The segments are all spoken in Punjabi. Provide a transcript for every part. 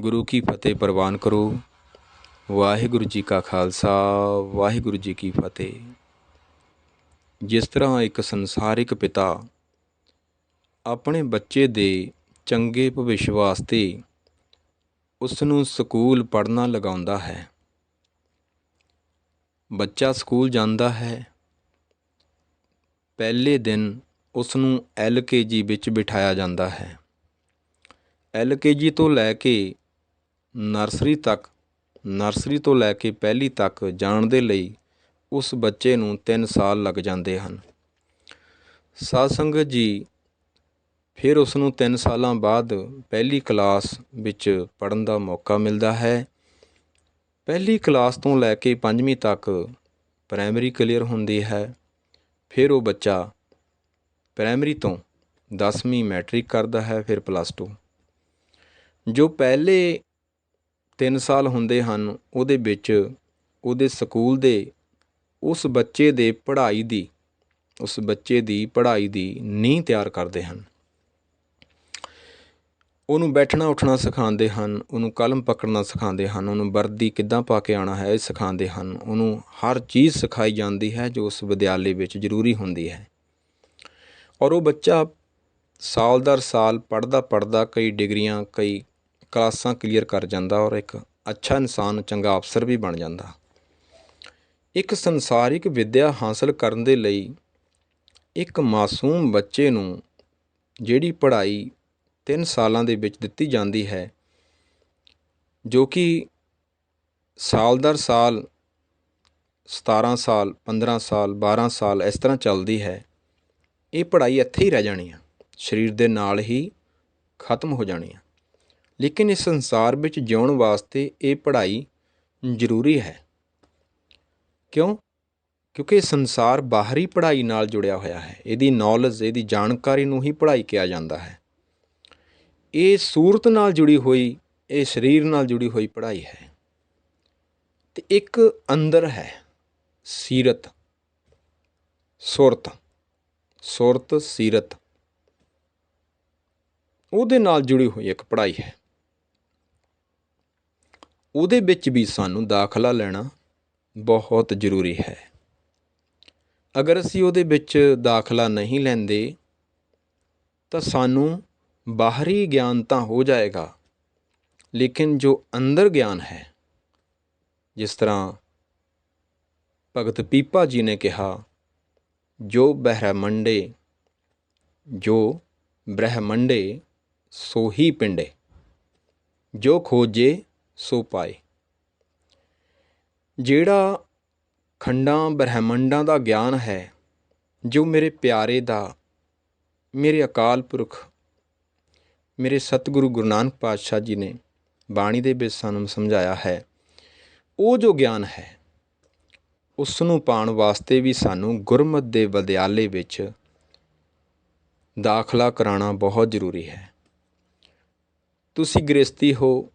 ਗੁਰੂ ਕੀ ਫਤਿਹ ਪ੍ਰਵਾਨ ਕਰੋ। ਵਾਹਿਗੁਰੂ ਜੀ ਕਾ ਖਾਲਸਾ, ਵਾਹਿਗੁਰੂ ਜੀ ਕੀ ਫਤਿਹ। ਜਿਸ ਤਰ੍ਹਾਂ ਇੱਕ ਸੰਸਾਰਿਕ ਪਿਤਾ ਆਪਣੇ ਬੱਚੇ ਦੇ ਚੰਗੇ ਭਵਿੱਖ ਵਾਸਤੇ ਉਸ ਨੂੰ ਸਕੂਲ ਪੜ੍ਹਨਾ ਲਗਾਉਂਦਾ ਹੈ। ਬੱਚਾ ਸਕੂਲ ਜਾਂਦਾ ਹੈ। ਪਹਿਲੇ ਦਿਨ ਉਸ ਨੂੰ ਐਲਕੇਜੀ ਵਿੱਚ ਬਿਠਾਇਆ ਜਾਂਦਾ ਹੈ। ਐਲਕੇਜੀ ਤੋਂ ਲੈ ਕੇ ਨਰਸਰੀ ਤੱਕ, ਨਰਸਰੀ ਤੋਂ ਲੈ ਕੇ ਪਹਿਲੀ ਤੱਕ ਜਾਣ ਦੇ ਲਈ ਉਸ ਬੱਚੇ ਨੂੰ 3 ਸਾਲ ਲੱਗ ਜਾਂਦੇ ਹਨ। ਸਾਧ ਸੰਗਤ ਜੀ ਫਿਰ ਉਸ ਨੂੰ 3 ਸਾਲਾਂ ਬਾਅਦ ਪਹਿਲੀ ਕਲਾਸ ਵਿੱਚ ਪੜਨ ਦਾ ਮੌਕਾ ਮਿਲਦਾ ਹੈ। ਪਹਿਲੀ ਕਲਾਸ ਤੋਂ ਲੈ ਕੇ ਪੰਜਵੀਂ ਤੱਕ ਪ੍ਰਾਇਮਰੀ ਕਲੀਅਰ ਹੁੰਦੀ ਹੈ। ਫਿਰ ਉਹ ਬੱਚਾ ਪ੍ਰਾਇਮਰੀ ਤੋਂ 10ਵੀਂ ਮੈਟ੍ਰਿਕ ਕਰਦਾ ਹੈ, ਫਿਰ ਪਲੱਸ 2 ਜੋ ਪਹਿਲੇ 3 ਸਾਲ ਹੁੰਦੇ ਹਨ, ਉਹਦੇ ਵਿੱਚ ਉਹਦੇ ਸਕੂਲ ਦੇ ਉਸ ਬੱਚੇ ਦੇ ਪੜ੍ਹਾਈ ਦੀ, ਉਸ ਬੱਚੇ ਦੀ ਪੜ੍ਹਾਈ ਦੀ ਨੀਂਹ ਤਿਆਰ ਕਰਦੇ ਹਨ। ਉਹਨੂੰ ਬੈਠਣਾ ਉੱਠਣਾ ਸਿਖਾਉਂਦੇ ਹਨ, ਉਹਨੂੰ ਕਲਮ ਪਕੜਨਾ ਸਿਖਾਉਂਦੇ ਹਨ, ਉਹਨੂੰ ਵਰਦੀ ਕਿੱਦਾਂ ਪਾ ਕੇ ਆਉਣਾ ਹੈ ਇਹ ਸਿਖਾਉਂਦੇ ਹਨ। ਉਹਨੂੰ ਹਰ ਚੀਜ਼ ਸਿਖਾਈ ਜਾਂਦੀ ਹੈ ਜੋ ਉਸ ਵਿਦਿਆਲੇ ਵਿੱਚ ਜ਼ਰੂਰੀ ਹੁੰਦੀ ਹੈ। ਔਰ ਉਹ ਬੱਚਾ ਸਾਲ ਦਰ ਸਾਲ ਪੜਦਾ ਪੜਦਾ ਕਈ ਡਿਗਰੀਆਂ, ਕਈ ਕਲਾਸਾਂ ਕਲੀਅਰ ਕਰ ਜਾਂਦਾ ਔਰ ਇੱਕ ਅੱਛਾ ਇਨਸਾਨ, ਚੰਗਾ ਅਫਸਰ ਵੀ ਬਣ ਜਾਂਦਾ। ਇੱਕ ਸੰਸਾਰਿਕ ਵਿੱਦਿਆ ਹਾਸਲ ਕਰਨ ਦੇ ਲਈ ਇੱਕ ਮਾਸੂਮ ਬੱਚੇ ਨੂੰ ਜਿਹੜੀ ਪੜ੍ਹਾਈ 3 ਸਾਲਾਂ ਦੇ ਵਿੱਚ ਦਿੱਤੀ ਜਾਂਦੀ ਹੈ, ਜੋ ਕਿ ਸਾਲ ਦਰ ਸਾਲ 17 ਸਾਲ 15 ਸਾਲ 12 ਸਾਲ ਇਸ ਤਰ੍ਹਾਂ ਚੱਲਦੀ ਹੈ, ਇਹ ਪੜ੍ਹਾਈ ਇੱਥੇ ਹੀ ਰਹਿ ਜਾਣੀ ਆ। ਸਰੀਰ ਦੇ ਨਾਲ ਹੀ ਖਤਮ ਹੋ ਜਾਣੀ ਆ। ਲੇਕਿਨ ਇਸ ਸੰਸਾਰ ਵਿੱਚ ਜਿਉਣ ਵਾਸਤੇ ਇਹ ਪੜ੍ਹਾਈ ਜ਼ਰੂਰੀ ਹੈ। ਕਿਉਂ? ਕਿਉਂਕਿ ਸੰਸਾਰ ਬਾਹਰੀ ਪੜ੍ਹਾਈ ਨਾਲ ਜੁੜਿਆ ਹੋਇਆ ਹੈ। ਇਹਦੀ ਨੌਲੇਜ ਇਹਦੀ ਜਾਣਕਾਰੀ ਨੂੰ ਹੀ ਪੜ੍ਹਾਈ ਕਿਹਾ ਜਾਂਦਾ ਹੈ। ਇਹ ਸੂਰਤ ਨਾਲ ਜੁੜੀ ਹੋਈ, ਇਹ ਸਰੀਰ ਨਾਲ ਜੁੜੀ ਹੋਈ ਪੜ੍ਹਾਈ ਹੈ। ਤੇ ਇੱਕ ਅੰਦਰ ਹੈ, ਸੀਰਤ, ਸੁਰਤ ਸੁਰਤ, ਸੀਰਤ। ਉਹਦੇ ਨਾਲ ਜੁੜੀ ਹੋਈ ਇੱਕ ਪੜ੍ਹਾਈ ਹੈ। ਉਹਦੇ ਵਿੱਚ ਵੀ ਸਾਨੂੰ ਦਾਖਲਾ ਲੈਣਾ ਬਹੁਤ ਜ਼ਰੂਰੀ ਹੈ। ਅਗਰ ਅਸੀਂ ਉਹਦੇ ਵਿੱਚ ਦਾਖਲਾ ਨਹੀਂ ਲੈਂਦੇ, ਤਾਂ ਸਾਨੂੰ ਬਾਹਰੀ ਗਿਆਨ ਤਾਂ ਹੋ ਜਾਏਗਾ, ਲੇਕਿਨ ਜੋ ਅੰਦਰ ਗਿਆਨ ਹੈ, ਜਿਸ ਤਰ੍ਹਾਂ ਭਗਤ ਪੀਪਾ ਜੀ ਨੇ ਕਿਹਾ, ਜੋ ਬ੍ਰਹਮੰਡੇ ਜੋ ਬ੍ਰਹਮੰਡੇ ਸੋਹੀ ਪਿੰਡੇ, ਜੋ ਖੋਜੇ ਸੋ ਪਾਏ। ਜਿਹੜਾ ਖੰਡਾਂ ਬ੍ਰਹਿਮੰਡਾਂ ਦਾ ਗਿਆਨ ਹੈ, ਜੋ ਮੇਰੇ ਪਿਆਰੇ ਦਾ, ਮੇਰੇ ਅਕਾਲ ਪੁਰਖ, ਮੇਰੇ ਸਤਿਗੁਰੂ ਗੁਰੂ ਨਾਨਕ ਪਾਤਸ਼ਾਹ ਜੀ ਨੇ ਬਾਣੀ ਦੇ ਵਿੱਚ ਸਾਨੂੰ ਸਮਝਾਇਆ ਹੈ, ਉਹ ਜੋ ਗਿਆਨ ਹੈ ਉਸ ਨੂੰ ਪਾਉਣ ਵਾਸਤੇ ਵੀ ਸਾਨੂੰ ਗੁਰਮਤ ਦੇ ਵਿਦਿਆਲੇ ਵਿੱਚ ਦਾਖਲਾ ਕਰਾਉਣਾ ਬਹੁਤ ਜ਼ਰੂਰੀ ਹੈ। ਤੁਸੀਂ ਗ੍ਰਸਤੀ ਹੋ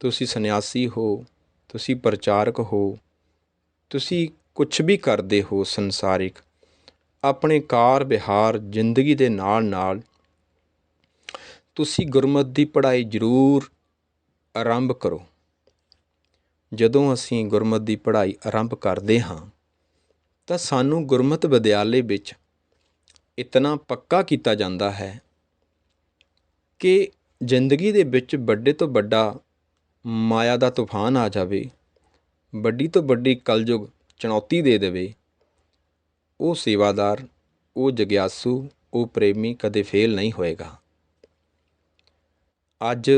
ਤੁਸੀਂ ਸੰਨਿਆਸੀ ਹੋ, ਤੁਸੀਂ ਪ੍ਰਚਾਰਕ ਹੋ, ਤੁਸੀਂ ਕੁਝ ਵੀ ਕਰਦੇ ਹੋ ਸੰਸਾਰਿਕ, ਆਪਣੇ ਕਾਰ ਵਿਹਾਰ ਜ਼ਿੰਦਗੀ ਦੇ ਨਾਲ ਨਾਲ ਤੁਸੀਂ ਗੁਰਮਤ ਦੀ ਪੜ੍ਹਾਈ ਜ਼ਰੂਰ ਆਰੰਭ ਕਰੋ। ਜਦੋਂ ਅਸੀਂ ਗੁਰਮਤ ਦੀ ਪੜ੍ਹਾਈ ਆਰੰਭ ਕਰਦੇ ਹਾਂ, ਤਾਂ ਸਾਨੂੰ ਗੁਰਮਤ ਵਿਦਿਆਲੇ ਵਿੱਚ ਇਤਨਾ ਪੱਕਾ ਕੀਤਾ ਜਾਂਦਾ ਹੈ ਕਿ ਜ਼ਿੰਦਗੀ ਦੇ ਵਿੱਚ ਵੱਡੇ ਤੋਂ ਵੱਡਾ ਮਾਇਆ ਦਾ ਤੂਫਾਨ ਆ ਜਾਵੇ, ਵੱਡੀ ਤੋਂ ਵੱਡੀ ਕਲਯੁਗ ਚੁਣੌਤੀ ਦੇ ਦੇਵੇ। ਉਹ ਸੇਵਾਦਾਰ, ਉਹ ਜਗਿਆਸੂ, ਉਹ ਪ੍ਰੇਮੀ ਕਦੇ ਫੇਲ ਨਹੀਂ ਹੋਏਗਾ। ਅੱਜ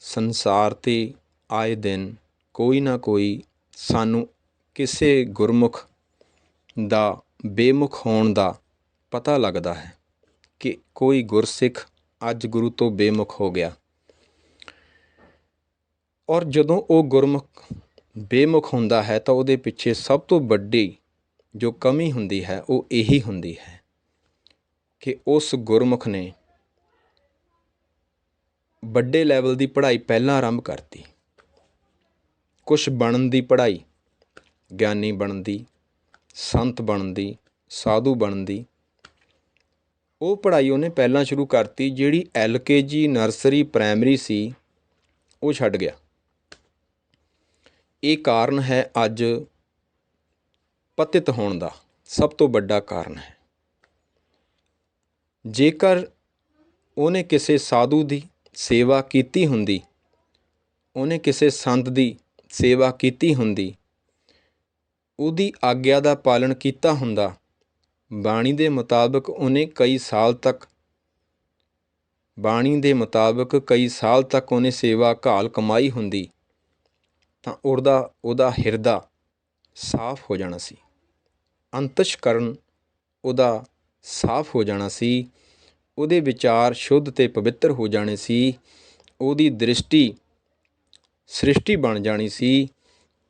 ਸੰਸਾਰ ਤੇ ਆਏ ਦਿਨ ਕੋਈ ਨਾ ਕੋਈ ਸਾਨੂੰ ਕਿਸੇ ਗੁਰਮੁਖ ਦਾ, ਬੇਮੁਖ ਹੋਣ ਦਾ ਪਤਾ ਲੱਗਦਾ ਹੈ ਕਿ ਕੋਈ ਗੁਰਸਿੱਖ ਅੱਜ ਗੁਰੂ ਤੋਂ ਬੇਮੁਖ ਹੋ ਗਿਆ। ਔਰ ਜਦੋਂ ਉਹ ਗੁਰਮੁਖ ਬੇਮੁਖ ਹੁੰਦਾ ਹੈ ਤਾਂ ਉਹਦੇ ਪਿੱਛੇ ਸਭ ਤੋਂ ਵੱਡੀ ਜੋ ਕਮੀ ਹੁੰਦੀ ਹੈ, ਉਹ ਇਹੀ ਹੁੰਦੀ ਹੈ ਕਿ ਉਸ ਗੁਰਮੁਖ ਨੇ ਵੱਡੇ ਲੈਵਲ ਦੀ ਪੜ੍ਹਾਈ ਪਹਿਲਾਂ ਆਰੰਭ ਕਰਤੀ। ਕੁਝ ਬਣਨ ਦੀ ਪੜ੍ਹਾਈ, ਗਿਆਨੀ ਬਣਨ ਦੀ ਸੰਤ ਬਣਨ ਦੀ ਸਾਧੂ ਬਣਨ ਦੀ ਉਹ ਪੜ੍ਹਾਈ ਉਹਨੇ ਪਹਿਲਾਂ ਸ਼ੁਰੂ ਕਰਤੀ ਜਿਹੜੀ ਐਲਕੇਜੀ ਨਰਸਰੀ ਪ੍ਰਾਇਮਰੀ ਸੀ, ਉਹ ਛੱਡ ਗਿਆ। ਇਹ ਕਾਰਨ ਹੈ ਅੱਜ ਪਤਿਤ ਹੋਣ ਦਾ, ਸਭ ਤੋਂ ਵੱਡਾ ਕਾਰਨ ਹੈ। ਜੇਕਰ ਉਹਨੇ ਕਿਸੇ ਸਾਧੂ ਦੀ ਸੇਵਾ ਕੀਤੀ ਹੁੰਦੀ, ਉਹਨੇ ਕਿਸੇ ਸੰਤ ਦੀ ਸੇਵਾ ਕੀਤੀ ਹੁੰਦੀ, ਉਹਦੀ ਆਗਿਆ ਦਾ ਪਾਲਣ ਕੀਤਾ ਹੁੰਦਾ, ਬਾਣੀ ਦੇ ਮੁਤਾਬਕ ਉਹਨੇ ਕਈ ਸਾਲ ਤੱਕ, ਬਾਣੀ ਦੇ ਮੁਤਾਬਕ ਕਈ ਸਾਲ ਤੱਕ ਉਹਨੇ ਸੇਵਾ ਘਾਲ ਕਮਾਈ ਹੁੰਦੀ। ਤਾਂ ਉਹਦਾ ਉਹਦਾ ਹਿਰਦਾ ਸਾਫ਼ ਹੋ ਜਾਣਾ ਸੀ। ਅੰਤਸ਼ਕਰਨ ਉਹਦਾ ਸਾਫ਼ ਹੋ ਜਾਣਾ ਸੀ। ਉਹਦੇ ਵਿਚਾਰ ਸ਼ੁੱਧ ਤੇ ਪਵਿੱਤਰ ਹੋ ਜਾਣੇ ਸੀ। ਉਹਦੀ ਦ੍ਰਿਸ਼ਟੀ ਸ੍ਰਿਸ਼ਟੀ ਬਣ ਜਾਣੀ ਸੀ।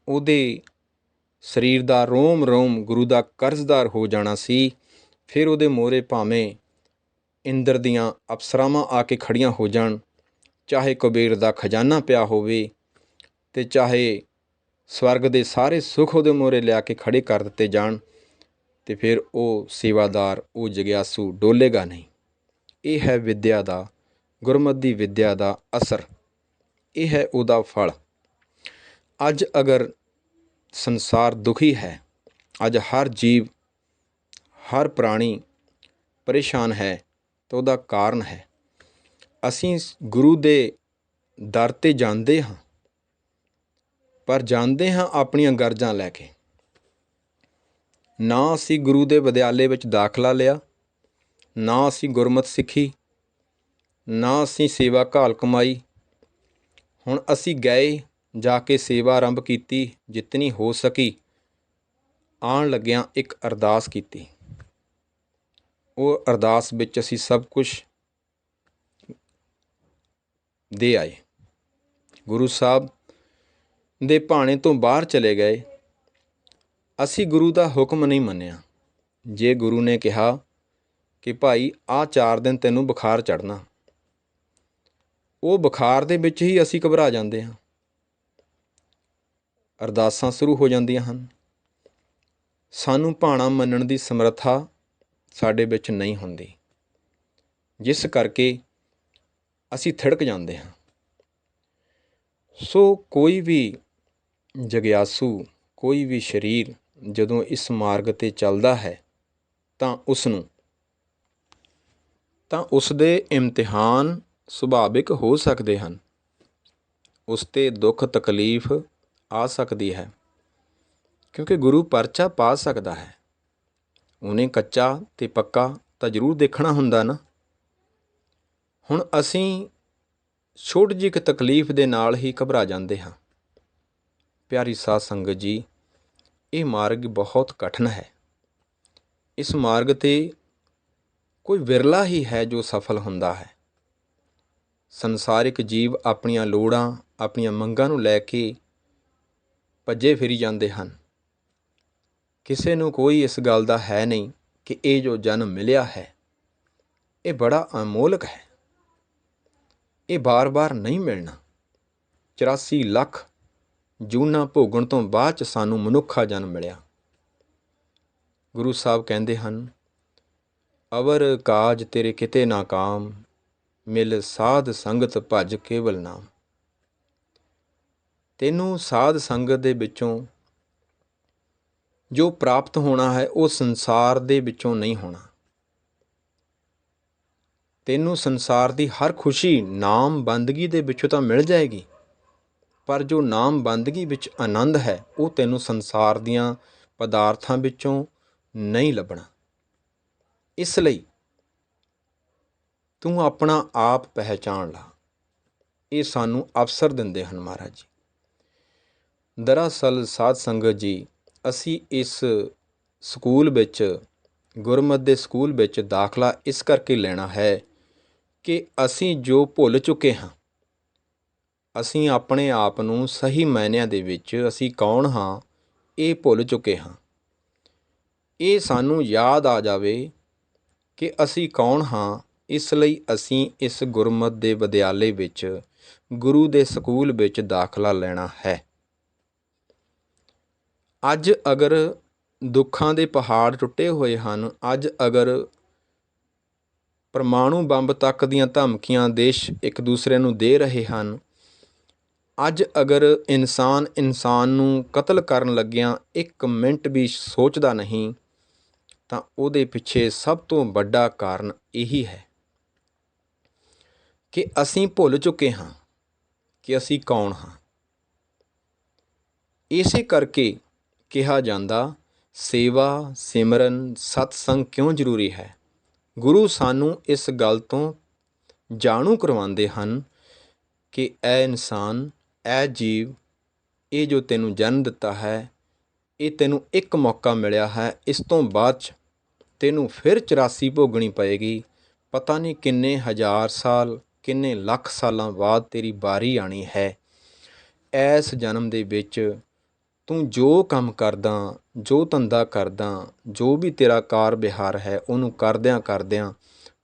ਉਹਦੇ ਸਰੀਰ ਦਾ ਰੋਮ ਰੋਮ ਗੁਰੂ ਦਾ ਕਰਜ਼ਦਾਰ ਹੋ ਜਾਣਾ ਸੀ। ਫਿਰ ਉਹਦੇ ਮੋਹਰੇ ਭਾਵੇਂ ਇੰਦਰ ਦੀਆਂ ਅਪਸਰਾਵਾਂ ਆ ਕੇ ਖੜੀਆਂ ਹੋ ਜਾਣ, ਚਾਹੇ ਕੁਬੇਰ ਦਾ ਖਜ਼ਾਨਾ ਪਿਆ ਹੋਵੇ ਅਤੇ ਚਾਹੇ ਸਵਰਗ ਦੇ ਸਾਰੇ ਸੁੱਖ ਉਹਦੇ ਮੂਹਰੇ ਲਿਆ ਕੇ ਖੜ੍ਹੇ ਕਰ ਦਿੱਤੇ ਜਾਣ ਅਤੇ ਫਿਰ ਉਹ ਸੇਵਾਦਾਰ, ਉਹ ਜਗਿਆਸੂ ਡੋਲੇਗਾ ਨਹੀਂ। ਇਹ ਹੈ ਵਿੱਦਿਆ ਦਾ, ਗੁਰਮਤ ਦੀ ਵਿੱਦਿਆ ਦਾ ਅਸਰ। ਇਹ ਹੈ ਉਹਦਾ ਫਲ। ਅੱਜ ਅਗਰ ਸੰਸਾਰ ਦੁਖੀ ਹੈ, ਅੱਜ ਹਰ ਜੀਵ, ਹਰ ਪ੍ਰਾਣੀ ਪਰੇਸ਼ਾਨ ਹੈ, ਤਾਂ ਉਹਦਾ ਕਾਰਨ ਹੈ। ਅਸੀਂ ਗੁਰੂ ਦੇ ਦਰ ਤੇ ਜਾਂਦੇ ਹਾਂ। ਪਰ ਜਾਂਦੇ ਹਾਂ ਆਪਣੀਆਂ ਗਰਜਾਂ ਲੈ ਕੇ। ਨਾ ਅਸੀਂ ਗੁਰੂ ਦੇ ਵਿਦਿਆਲੇ ਵਿੱਚ ਦਾਖਲਾ ਲਿਆ, ਨਾ ਅਸੀਂ ਗੁਰਮਤ ਸਿੱਖੀ, ਨਾ ਅਸੀਂ ਸੇਵਾ ਘਾਲ ਕਮਾਈ। ਹੁਣ ਅਸੀਂ ਗਏ, ਜਾ ਕੇ ਸੇਵਾ ਆਰੰਭ ਕੀਤੀ, ਜਿਤਨੀ ਹੋ ਸਕੀ, ਆਉਣ ਲੱਗਿਆਂ ਇੱਕ ਅਰਦਾਸ ਕੀਤੀ। ਉਹ ਅਰਦਾਸ ਵਿੱਚ ਅਸੀਂ ਸਭ ਕੁਝ ਦੇ ਆਏ। ਗੁਰੂ ਸਾਹਿਬ ਦੇ ਭਾਣੇ ਤੋਂ ਬਾਹਰ ਚਲੇ ਗਏ। ਅਸੀਂ ਗੁਰੂ ਦਾ ਹੁਕਮ ਨਹੀਂ ਮੰਨਿਆ। ਜੇ ਗੁਰੂ ਨੇ ਕਿਹਾ ਕਿ ਭਾਈ ਆ 4 ਦਿਨ ਤੈਨੂੰ ਬੁਖਾਰ ਚੜਨਾ ਉਹ ਬੁਖਾਰ ਦੇ ਵਿੱਚ ਹੀ ਅਸੀਂ ਘਬਰਾ ਜਾਂਦੇ ਹਾਂ। ਅਰਦਾਸਾਂ ਸ਼ੁਰੂ ਹੋ ਜਾਂਦੀਆਂ ਹਨ। ਸਾਨੂੰ ਭਾਣਾ ਮੰਨਣ ਦੀ ਸਮਰੱਥਾ ਸਾਡੇ ਵਿੱਚ ਨਹੀਂ ਹੁੰਦੀ। ਜਿਸ ਕਰਕੇ ਅਸੀਂ ਥਿੜਕ ਜਾਂਦੇ ਹਾਂ। ਸੋ ਕੋਈ ਵੀ ਜਗਿਆਸੂ, ਕੋਈ ਵੀ ਸ਼ਰੀਰ ਜਦੋਂ ਇਸ ਮਾਰਗ ਤੇ ਚੱਲਦਾ ਹੈ, ਤਾਂ ਉਸ ਨੂੰ ਤਾਂ ਉਸ ਦੇ ਇਮਤਿਹਾਨ ਸੁਭਾਵਿਕ ਹੋ ਸਕਦੇ ਹਨ। ਉਸ ਤੇ ਦੁੱਖ ਤਕਲੀਫ ਆ ਸਕਦੀ ਹੈ, ਕਿਉਂਕਿ ਗੁਰੂ ਪਰਚਾ ਪਾ ਸਕਦਾ ਹੈ। ਉਹਨੇ ਕੱਚਾ ਤੇ ਪੱਕਾ ਤਾਂ ਜ਼ਰੂਰ ਦੇਖਣਾ ਹੁੰਦਾ ਨਾ। ਹੁਣ ਅਸੀਂ ਛੋਟ ਜਿਹੀ ਤਕਲੀਫ ਦੇ ਨਾਲ ਹੀ ਘਬਰਾ ਜਾਂਦੇ ਹਾਂ। ਪਿਆਰੀ ਸਾਧ ਸੰਗਤ ਜੀ, ਇਹ ਮਾਰਗ ਬਹੁਤ ਕਠਿਨ ਹੈ। ਇਸ ਮਾਰਗ ਤੇ ਕੋਈ ਵਿਰਲਾ ਹੀ ਹੈ ਜੋ ਸਫਲ ਹੁੰਦਾ ਹੈ। ਸੰਸਾਰਿਕ ਜੀਵ ਆਪਣੀਆਂ ਲੋੜਾਂ, ਆਪਣੀਆਂ ਮੰਗਾਂ ਨੂੰ ਲੈ ਕੇ ਭੱਜੇ ਫਿਰੀ ਜਾਂਦੇ ਹਨ। ਕਿਸੇ ਨੂੰ ਕੋਈ ਇਸ ਗੱਲ ਦਾ ਹੈ ਨਹੀਂ ਕਿ ਇਹ ਜੋ ਜਨਮ ਮਿਲਿਆ ਹੈ, ਇਹ ਬੜਾ ਅਮੋਲਕ ਹੈ। ਇਹ ਬਾਰ-ਬਾਰ ਨਹੀਂ ਮਿਲਣਾ। 84 ਲੱਖ ਜੂਨਾ ਭੋਗਣ ਤੋਂ ਬਾਅਦ ਚ ਸਾਨੂੰ ਮਨੁੱਖਾ ਜਨਮ ਮਿਲਿਆ। ਗੁਰੂ ਸਾਹਿਬ ਕਹਿੰਦੇ ਹਨ, ਅਵਰ ਕਾਜ ਤੇਰੇ ਕਿਤੇ ਨਾ ਕਾਮ, ਮਿਲ ਸਾਧ ਸੰਗਤ ਭਜ ਕੇਵਲ ਨਾਮ। ਤੈਨੂੰ ਸਾਧ ਸੰਗਤ ਦੇ ਵਿੱਚੋਂ ਜੋ ਪ੍ਰਾਪਤ ਹੋਣਾ ਹੈ, ਉਹ ਸੰਸਾਰ ਦੇ ਵਿੱਚੋਂ ਨਹੀਂ ਹੋਣਾ। ਤੈਨੂੰ ਸੰਸਾਰ ਦੀ ਹਰ ਖੁਸ਼ੀ ਨਾਮ ਬੰਦਗੀ ਦੇ ਵਿੱਚੋਂ ਤਾਂ ਮਿਲ ਜਾਏਗੀ। ਪਰ ਜੋ ਨਾਮ ਬੰਦਗੀ ਵਿੱਚ ਆਨੰਦ ਹੈ, ਉਹ ਤੈਨੂੰ ਸੰਸਾਰ ਦੀਆਂ ਪਦਾਰਥਾਂ ਵਿੱਚੋਂ ਨਹੀਂ ਲੱਭਣਾ। ਇਸ ਲਈ ਤੂੰ ਆਪਣਾ ਆਪ ਪਹਿਚਾਣ ਲਾ। ਇਹ ਸਾਨੂੰ ਅਵਸਰ ਦਿੰਦੇ ਹਨ ਮਹਾਰਾਜ ਜੀ। ਦਰਅਸਲ ਸਾਧ ਸੰਗਤ ਜੀ, ਅਸੀਂ ਇਸ ਸਕੂਲ ਵਿੱਚ, ਗੁਰਮਤ ਦੇ ਸਕੂਲ ਵਿੱਚ ਦਾਖਲਾ ਇਸ ਕਰਕੇ ਲੈਣਾ ਹੈ ਕਿ ਅਸੀਂ ਜੋ ਭੁੱਲ ਚੁੱਕੇ ਹਾਂ ਅਸੀਂ ਆਪਣੇ ਆਪ ਨੂੰ ਸਹੀ ਮਾਇਨਿਆਂ ਦੇ ਵਿੱਚ ਅਸੀਂ ਕੌਣ ਹਾਂ, ਇਹ ਭੁੱਲ ਚੁੱਕੇ ਹਾਂ। ਇਹ ਸਾਨੂੰ ਯਾਦ ਆ ਜਾਵੇ ਕਿ ਅਸੀਂ ਕੌਣ ਹਾਂ, ਇਸ ਲਈ ਅਸੀਂ ਇਸ ਗੁਰਮਤ ਦੇ ਵਿਦਿਆਲੇ ਵਿੱਚ, ਗੁਰੂ ਦੇ ਸਕੂਲ ਵਿੱਚ ਦਾਖਲਾ ਲੈਣਾ ਹੈ। ਅੱਜ ਅਗਰ ਦੁੱਖਾਂ ਦੇ ਪਹਾੜ ਟੁੱਟੇ ਹੋਏ ਹਨ, ਅੱਜ ਅਗਰ ਪਰਮਾਣੂ ਬੰਬ ਤੱਕ ਦੀਆਂ ਧਮਕੀਆਂ ਦੇਸ਼ ਇੱਕ ਦੂਸਰੇ ਨੂੰ ਦੇ ਰਹੇ ਹਨ ਅੱਜ ਅਗਰ ਇਨਸਾਨ ਇਨਸਾਨ ਨੂੰ ਕਤਲ ਕਰਨ ਲੱਗਿਆਂ ਇੱਕ ਮਿੰਟ ਵੀ ਸੋਚਦਾ ਨਹੀਂ, ਤਾਂ ਉਹਦੇ ਪਿੱਛੇ ਸਭ ਤੋਂ ਵੱਡਾ ਕਾਰਨ ਇਹੀ ਹੈ ਕਿ ਅਸੀਂ ਭੁੱਲ ਚੁੱਕੇ ਹਾਂ ਕਿ ਅਸੀਂ ਕੌਣ ਹਾਂ। ਇਸੇ ਕਰਕੇ ਕਿਹਾ ਜਾਂਦਾ, ਸੇਵਾ, ਸਿਮਰਨ, ਸਤਸੰਗ ਕਿਉਂ ਜ਼ਰੂਰੀ ਹੈ? ਗੁਰੂ ਸਾਨੂੰ ਇਸ ਗੱਲ ਤੋਂ ਜਾਣੂ ਕਰਵਾਉਂਦੇ ਹਨ ਕਿ ਇਹ ਇਨਸਾਨ ਇਹ ਜੀਵ, ਇਹ ਜੋ ਤੈਨੂੰ ਜਨਮ ਦਿੱਤਾ ਹੈ, ਇਹ ਤੈਨੂੰ ਇੱਕ ਮੌਕਾ ਮਿਲਿਆ ਹੈ, ਇਸ ਤੋਂ ਬਾਅਦ 'ਚ ਤੈਨੂੰ ਫਿਰ 84 ਭੋਗਣੀ ਪਏਗੀ। ਪਤਾ ਨਹੀਂ ਕਿੰਨੇ ਹਜ਼ਾਰ ਸਾਲ, ਕਿੰਨੇ ਲੱਖ ਸਾਲਾਂ ਬਾਅਦ ਤੇਰੀ ਵਾਰੀ ਆਣੀ ਹੈ। ਇਸ ਜਨਮ ਦੇ ਵਿੱਚ ਤੂੰ ਜੋ ਕੰਮ ਕਰਦਾ, ਜੋ ਧੰਦਾ ਕਰਦਾ, ਜੋ ਵੀ ਤੇਰਾ ਕਾਰ ਵਿਹਾਰ ਹੈ, ਉਹਨੂੰ ਕਰਦਿਆਂ ਕਰਦਿਆਂ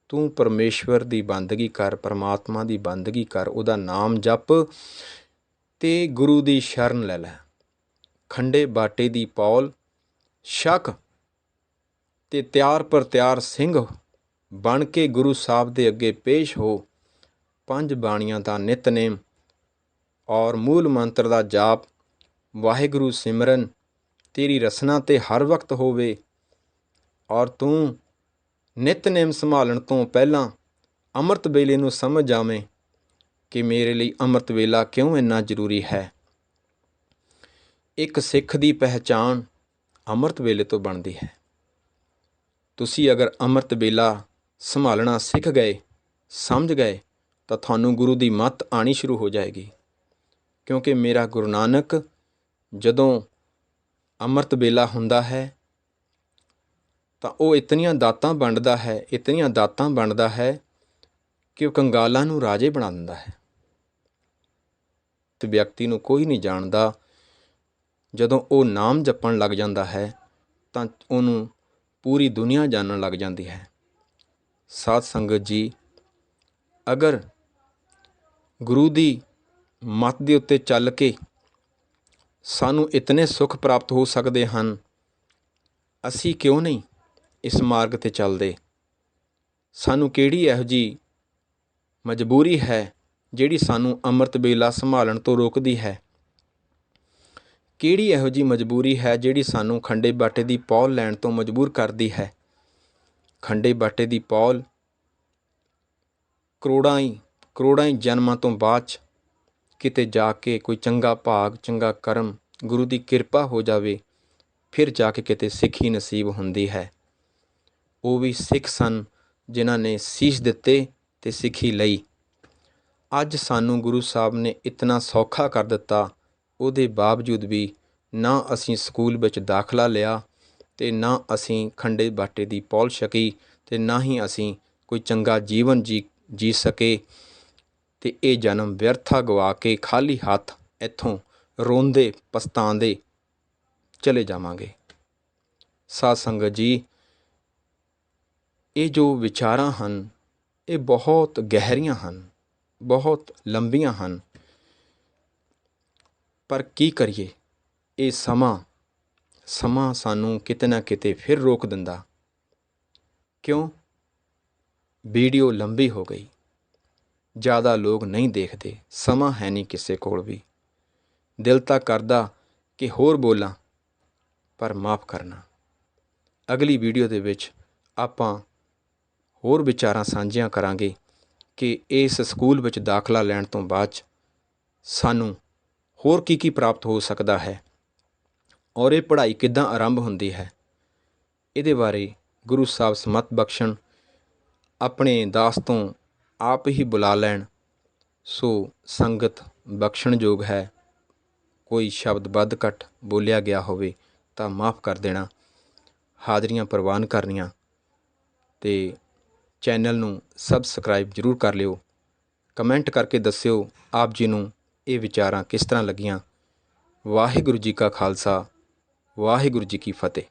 ਤੂੰ ਪਰਮੇਸ਼ਵਰ ਦੀ ਬੰਦਗੀ ਕਰ, ਪਰਮਾਤਮਾ ਦੀ ਬੰਦਗੀ ਕਰ, ਉਹਦਾ ਨਾਮ ਜਪ। ਤੇ ਗੁਰੂ ਦੀ ਸ਼ਰਨ ਲੈ ਲੈ। ਖੰਡੇ ਬਾਟੇ ਦੀ ਪੌਲ, ਸ਼ੱਕ ਤੇ ਤਿਆਰ ਪਰ ਤਿਆਰ ਸਿੰਘ ਬਣ ਕੇ ਗੁਰੂ ਸਾਹਿਬ ਦੇ ਅੱਗੇ ਪੇਸ਼ ਹੋ। ਪੰਜ ਬਾਣੀਆਂ ਦਾ ਨਿਤਨੇਮ ਔਰ ਮੂਲ ਮੰਤਰ ਦਾ ਜਾਪ, ਵਾਹਿਗੁਰੂ ਸਿਮਰਨ, ਤੇਰੀ ਰਸਨਾ ਤੇ ਹਰ ਵਕਤ ਹੋਵੇ। ਔਰ ਤੂੰ ਨਿਤਨੇਮ ਸੰਭਾਲਣ ਤੋਂ ਪਹਿਲਾਂ ਅੰਮ੍ਰਿਤ ਵੇਲੇ ਨੂੰ ਸਮਝ ਜਾਵੇਂ। ਕਿ ਮੇਰੇ ਲਈ ਅੰਮ੍ਰਿਤ ਵੇਲਾ ਕਿਉਂ ਇੰਨਾ ਜ਼ਰੂਰੀ ਹੈ? ਇੱਕ ਸਿੱਖ ਦੀ ਪਹਿਚਾਣ ਅੰਮ੍ਰਿਤ ਵੇਲੇ ਤੋਂ ਬਣਦੀ ਹੈ। ਤੁਸੀਂ ਅਗਰ ਅੰਮ੍ਰਿਤ ਵੇਲਾ ਸੰਭਾਲਣਾ ਸਿੱਖ ਗਏ, ਸਮਝ ਗਏ, ਤਾਂ ਤੁਹਾਨੂੰ ਗੁਰੂ ਦੀ ਮੱਤ ਆਣੀ ਸ਼ੁਰੂ ਹੋ ਜਾਏਗੀ। ਕਿਉਂਕਿ ਮੇਰਾ ਗੁਰੂ ਨਾਨਕ ਜਦੋਂ ਅੰਮ੍ਰਿਤ ਵੇਲਾ ਹੁੰਦਾ ਹੈ, ਤਾਂ ਉਹ ਇਤਨੀਆਂ ਦਾਤਾਂ ਵੰਡਦਾ ਹੈ, ਇਤਨੀਆਂ ਦਾਤਾਂ ਵੰਡਦਾ ਹੈ ਕਿ ਉਹ ਕੰਗਾਲਾਂ ਨੂੰ ਰਾਜੇ ਬਣਾ ਦਿੰਦਾ ਹੈ। ਵਿਅਕਤੀ ਨੂੰ ਕੋਈ ਨਹੀਂ ਜਾਣਦਾ। ਜਦੋਂ ਉਹ ਨਾਮ ਜਪਣ ਲੱਗ ਜਾਂਦਾ ਹੈ, ਤਾਂ ਉਹਨੂੰ ਪੂਰੀ ਦੁਨੀਆ ਜਾਣਨ ਲੱਗ ਜਾਂਦੀ ਹੈ। ਸਾਧ ਸੰਗਤ ਜੀ, ਅਗਰ ਗੁਰੂ ਦੀ ਮੱਤ ਦੇ ਉੱਤੇ ਚੱਲ ਕੇ ਸਾਨੂੰ ਇਤਨੇ ਸੁੱਖ ਪ੍ਰਾਪਤ ਹੋ ਸਕਦੇ ਹਨ, ਅਸੀਂ ਕਿਉਂ ਨਹੀਂ ਇਸ ਮਾਰਗ ਤੇ ਚੱਲਦੇ? ਸਾਨੂੰ ਕਿਹੜੀ ਇਹੋ ਜੀ ਮਜਬੂਰੀ ਹੈ ਜਿਹੜੀ ਸਾਨੂੰ ਅੰਮ੍ਰਿਤ ਵੇਲਾ ਸੰਭਾਲਣ ਤੋਂ ਰੋਕਦੀ ਹੈ? ਕਿਹੜੀ ਇਹੋ ਜੀ ਮਜਬੂਰੀ ਹੈ ਜਿਹੜੀ ਸਾਨੂੰ ਖੰਡੇ ਬਾਟੇ ਦੀ ਪੌਲ ਲੈਣ ਤੋਂ ਮਜਬੂਰ ਕਰਦੀ ਹੈ? ਖੰਡੇ ਬਾਟੇ ਦੀ ਪੌਲ ਕਰੋੜਾਂ ਹੀ ਕਰੋੜਾਂ ਹੀ ਜਨਮਾਂ ਤੋਂ ਬਾਅਦ 'ਚ ਕਿਤੇ ਜਾ ਕੇ ਕੋਈ ਚੰਗਾ ਭਾਗ, ਚੰਗਾ ਕਰਮ, ਗੁਰੂ ਦੀ ਕਿਰਪਾ ਹੋ ਜਾਵੇ, ਫਿਰ ਜਾ ਕੇ ਕਿਤੇ ਸਿੱਖੀ ਨਸੀਬ ਹੁੰਦੀ ਹੈ। ਉਹ ਵੀ ਸਿੱਖ ਸਨ ਜਿਨ੍ਹਾਂ ਨੇ ਸੀਸ ਦਿੱਤੇ ਤੇ ਸਿੱਖੀ ਲਈ। ਅੱਜ ਸਾਨੂੰ ਗੁਰੂ ਸਾਹਿਬ ਨੇ ਇਤਨਾ ਸੌਖਾ ਕਰ ਦਿੱਤਾ, ਉਹਦੇ ਬਾਵਜੂਦ ਵੀ ਨਾ ਅਸੀਂ ਸਕੂਲ ਵਿੱਚ ਦਾਖਲਾ ਲਿਆ ਤੇ ਨਾ ਅਸੀਂ ਖੰਡੇ ਬਾਟੇ ਦੀ ਪੌਲ ਛਕੀ ਤੇ ਨਾ ਹੀ ਅਸੀਂ ਕੋਈ ਚੰਗਾ ਜੀਵਨ ਜੀ ਜੀ ਸਕੇ ਤੇ ਇਹ ਜਨਮ ਵਿਅਰਥਾ ਗਵਾ ਕੇ ਖਾਲੀ ਹੱਥ ਇੱਥੋਂ ਰੋਂਦੇ ਪਛਤਾਉਂਦੇ ਚਲੇ ਜਾਵਾਂਗੇ। ਸਾਧ ਸੰਗਤ ਜੀ, ਇਹ ਜੋ ਵਿਚਾਰਾਂ ਹਨ, ਇਹ ਬਹੁਤ ਗਹਿਰੀਆਂ ਹਨ। ਬਹੁਤ ਲੰਬੀਆਂ ਹਨ। ਪਰ ਕੀ ਕਰੀਏ? ਇਹ ਸਮਾਂ ਸਮਾਂ ਸਾਨੂੰ ਕਿਤੇ ਨਾ ਕਿਤੇ ਫਿਰ ਰੋਕ ਦਿੰਦਾ। ਕਿਉਂ? ਵੀਡੀਓ ਲੰਬੀ ਹੋ ਗਈ। ਜ਼ਿਆਦਾ ਲੋਕ ਨਹੀਂ ਦੇਖਦੇ। ਸਮਾਂ ਹੈ ਨਹੀਂ ਕਿਸੇ ਕੋਲ ਵੀ। ਦਿਲ ਤਾਂ ਕਰਦਾ ਕਿ ਹੋਰ ਬੋਲਾਂ, ਪਰ ਮਾਫ ਕਰਨਾ। ਅਗਲੀ ਵੀਡੀਓ ਦੇ ਵਿੱਚ ਆਪਾਂ ਹੋਰ ਵਿਚਾਰਾਂ ਸਾਂਝੀਆਂ ਕਰਾਂਗੇ। ਕਿ ਇਸ ਸਕੂਲ ਵਿੱਚ ਦਾਖਲਾ ਲੈਣ ਤੋਂ ਬਾਅਦ 'ਚ ਸਾਨੂੰ ਹੋਰ ਕੀ ਕੀ ਪ੍ਰਾਪਤ ਹੋ ਸਕਦਾ ਹੈ ਔਰ ਇਹ ਪੜ੍ਹਾਈ ਕਿੱਦਾਂ ਆਰੰਭ ਹੁੰਦੀ ਹੈ, ਇਹਦੇ ਬਾਰੇ ਗੁਰੂ ਸਾਹਿਬ ਸਮਤ ਬਖਸ਼ਣ, ਆਪਣੇ ਦਾਸ ਤੋਂ ਆਪ ਹੀ ਬੁਲਾ ਲੈਣ। ਸੋ ਸੰਗਤ ਬਖਸ਼ਣਯੋਗ ਹੈ, ਕੋਈ ਸ਼ਬਦ ਵੱਧ ਘੱਟ ਬੋਲਿਆ ਗਿਆ ਹੋਵੇ ਤਾਂ ਮਾਫ ਕਰ ਦੇਣਾ। ਹਾਜ਼ਰੀਆਂ ਪ੍ਰਵਾਨ ਕਰਨੀਆਂ ਤੇ ਚੈਨਲ ਨੂੰ ਸਬਸਕ੍ਰਾਈਬ ਜਰੂਰ ਕਰ ਲਿਓ। ਕਮੈਂਟ ਕਰਕੇ ਦੱਸਿਓ ਆਪ ਜੀ ਨੂੰ ਇਹ ਵਿਚਾਰਾਂ ਕਿਸ ਤਰ੍ਹਾਂ ਲੱਗੀਆਂ। ਵਾਹਿਗੁਰੂ ਜੀ ਕਾ ਖਾਲਸਾ, ਵਾਹਿਗੁਰੂ ਜੀ ਕੀ ਫਤਿਹ।